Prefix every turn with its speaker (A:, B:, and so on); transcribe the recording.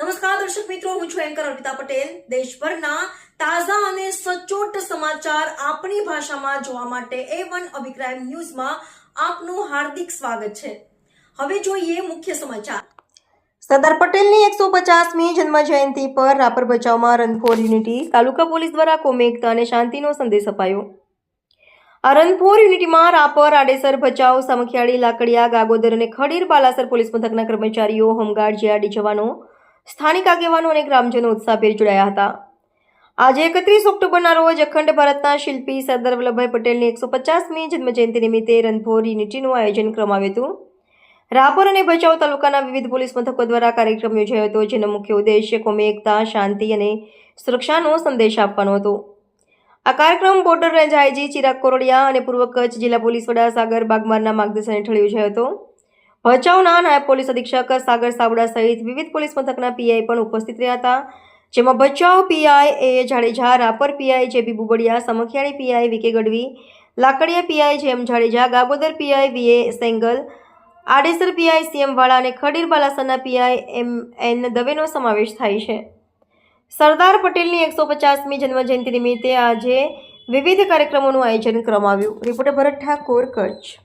A: નમસ્કાર, દર્શક મિત્રો, હું છું એન્કર અર્પિતા પટેલ. દેશભરના તાજા અને સચોટ સમાચાર આપણી ભાષામાં જોવા માટે એ વન અભિપ્રાય ન્યૂઝમાં આપનું હાર્દિક સ્વાગત છે. હવે જોઈએ મુખ્ય સમાચાર. સરદાર પટેલની એકસો પચાસમી જન્મ જયંતિ પર રાપર બચાવમાં run for unity taluka police દ્વારા કોમી એકતા અને શાંતિનો સંદેશ અપાયો. આ રન ફોર યુનિટીમાં રાપર, આડેસર, ભચાઉ, સામખિયાળી, લાકડિયા, ગાગોદર અને ખડીર, બાલાસર પોલીસ મથકના કર્મચારીઓ, હોમગાર્ડ, જીઆરડી જવાનો સ્થાનિક આગેવાનો અને ગ્રામજનો ઉત્સાહભેર જોડાયા હતા. આજે એકત્રીસ ઓક્ટોબરના રોજ અખંડ ભારતના શિલ્પી સરદાર વલ્લભભાઈ પટેલની એકસો પચાસમી જન્મજયંતિ નિમિત્તે રણભોર યુનિટીનું આયોજન કરવામાં આવ્યું હતું. રાપર અને ભચાઉ તાલુકાના વિવિધ પોલીસ મથકો દ્વારા કાર્યક્રમ યોજાયો હતો, જેનો મુખ્ય ઉદ્દેશ્ય કોમી એકતા, શાંતિ અને સુરક્ષાનો સંદેશ આપવાનો હતો. આ કાર્યક્રમ border range IG Chirag Koradiya અને પૂર્વ કચ્છ જિલ્લા પોલીસ વડા સાગર બાગમારના માર્ગદર્શન હેઠળ યોજાયો હતો. ભચાઉના નાયબ પોલીસ અધિક્ષક સાગર સાવડા સહિત વિવિધ પોલીસ મથકના પીઆઈ પણ ઉપસ્થિત રહ્યા હતા. જેમાં Bhachau PI A Jadeja, Rapar PI J B Bubadiya, Samakhiyali PI V K Gadhvi, Lakadiya PI J M Jadeja Gagodar PI V A Sengal, Adesar PI CM Vala અને ખડીર બાલાસરના પીઆઈ એમ એન દવેનો સમાવેશ થાય છે. સરદાર પટેલની એકસો પચાસમી જન્મજયંતિ નિમિત્તે આજે વિવિધ કાર્યક્રમોનું આયોજન કરવામાં આવ્યું. રિપોર્ટર ભરત ઠાકોર, કચ્છ.